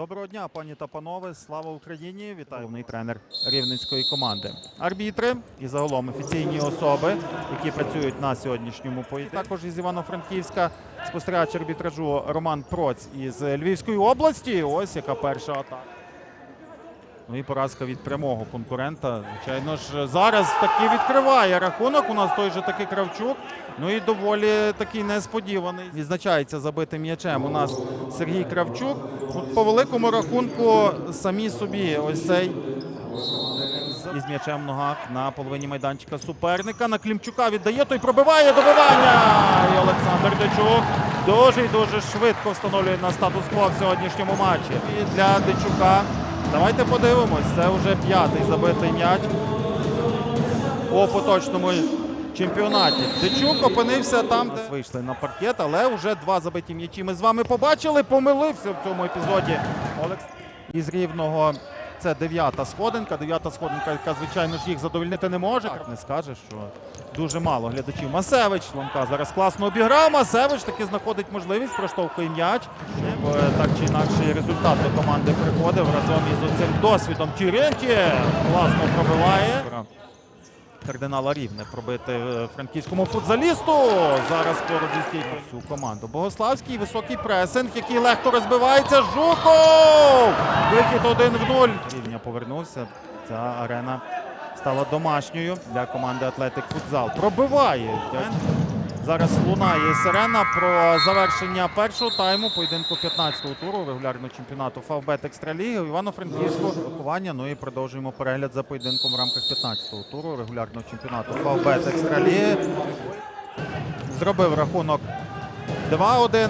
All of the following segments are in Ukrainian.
Доброго дня, пані та панове. Слава Україні! Вітаю головний тренер рівненської команди. Арбітри і загалом офіційні особи, які працюють на сьогоднішньому поєдинку. Також із Івано-Франківська спостерігач арбітражу Роман Проць із Львівської області. Ось яка перша атака. Ну і поразка від прямого конкурента. Звичайно ж, зараз таки відкриває рахунок. У нас той же таки Кравчук. Ну і доволі такий несподіваний. Відзначається забитим м'ячем. У нас Сергій Кравчук. По великому рахунку самі собі ось цей із м'ячем в ногах на половині майданчика суперника. На Клімчука віддає, той пробиває добивання. І Олександр Дичук дуже і дуже швидко встановлює на статус-кво в сьогоднішньому матчі. І для Дичука давайте подивимось. Це вже п'ятий забитий м'яч у поточному чемпіонаті. Дичук опинився там, де вийшли на паркет, але вже два забиті м'ячі ми з вами побачили. Помилився в цьому епізоді. Олекс із рівного. Це дев'ята сходинка. Дев'ята сходинка, яка, звичайно ж, їх задовольнити не може. Так не скаже, що дуже мало глядачів. Масевич Ломка зараз класно обіграв. Масевич таки знаходить можливість, проштовхує м'яч. Так чи інакше результат до команди приходив разом із оцим досвідом. Тіренті класно пробиває. Кардинала Рівне пробити е, франківському футзалісту. Зараз поруч зі всю команду. Богославський високий пресинг, який легко розбивається. Жуков! Вихід один в нуль. Рівня повернувся. Ця арена стала домашньою для команди Атлетик Футзал. Пробиває. Зараз лунає сирена про завершення першого тайму поєдинку 15-го туру регулярного чемпіонату Фавбет Екстраліги у Івано-Франківську рахування. Ну і продовжуємо перегляд за поєдинком в рамках 15-го туру регулярного чемпіонату Фавбет Екстраліги. Зробив рахунок 2-1.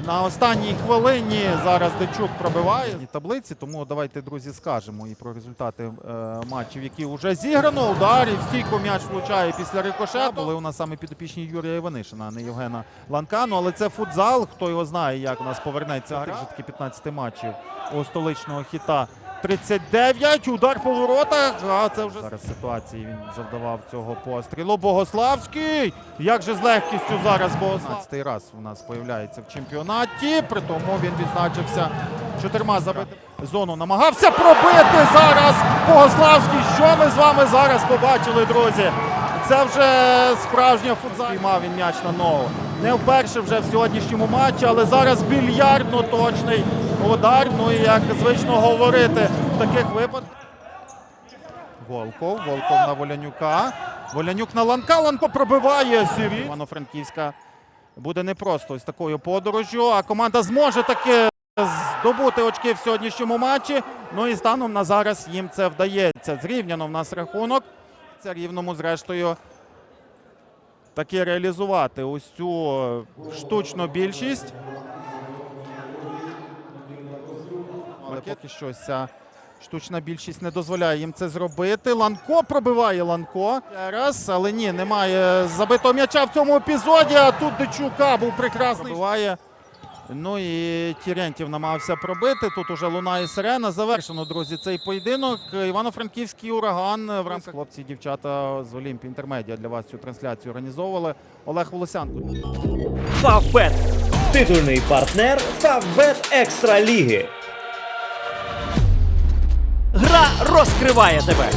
На останній хвилині зараз Дичук пробиває таблиці, тому давайте, друзі, скажемо і про результати е, матчів, які вже зіграно. Ударів, стійку м'яч влучає після рикошету. Були у нас саме підопічні Юрія Іванишина, а не Євгена Ланкану. Але це футзал. Хто його знає, як у нас повернеться гра. Вже таки 15 матчів у столичного хіта. 39, удар по воротах. А це вже зараз ситуації він завдавав цього пострілу. Богославський. Як же з легкістю зараз Богославський раз у нас появляється в чемпіонаті. При тому він відзначився чотирма забитими. Зону намагався пробити зараз. Богославський. Що ми з вами зараз побачили, друзі? Це вже справжня футзал. Піймав він м'яч на ногу. Не вперше вже в сьогоднішньому матчі, але зараз більярдно точний удар. Ну і як звично говорити в таких випадках. Волков, Волков на Волянюка. Волянюк на Ланка. Ланко пробиває Сірі. Івано-Франківська буде непросто з такою подорожжю, а команда зможе таки здобути очки в сьогоднішньому матчі. Ну і станом на зараз їм це вдається. Зрівняно в нас рахунок. Це рівному, зрештою, таки реалізувати ось цю штучну більшість. Але поки що ця штучна більшість не дозволяє їм це зробити. Ланко пробиває Ланко. Раз, але ні, немає забитого м'яча в цьому епізоді. А тут Дичука був прекрасний. Пробиває. Ну і Тірентів намагався пробити. Тут уже лунає сирена. Завершено, друзі, цей поєдинок. Івано-Франківський ураган в рамках хлопці і дівчата з Олімпі Інтермедіа для вас цю трансляцію організовували. Олег Волосянко. Фавбет. Титульний партнер Фавбет Екстра Ліги. Гра розкриває тебе.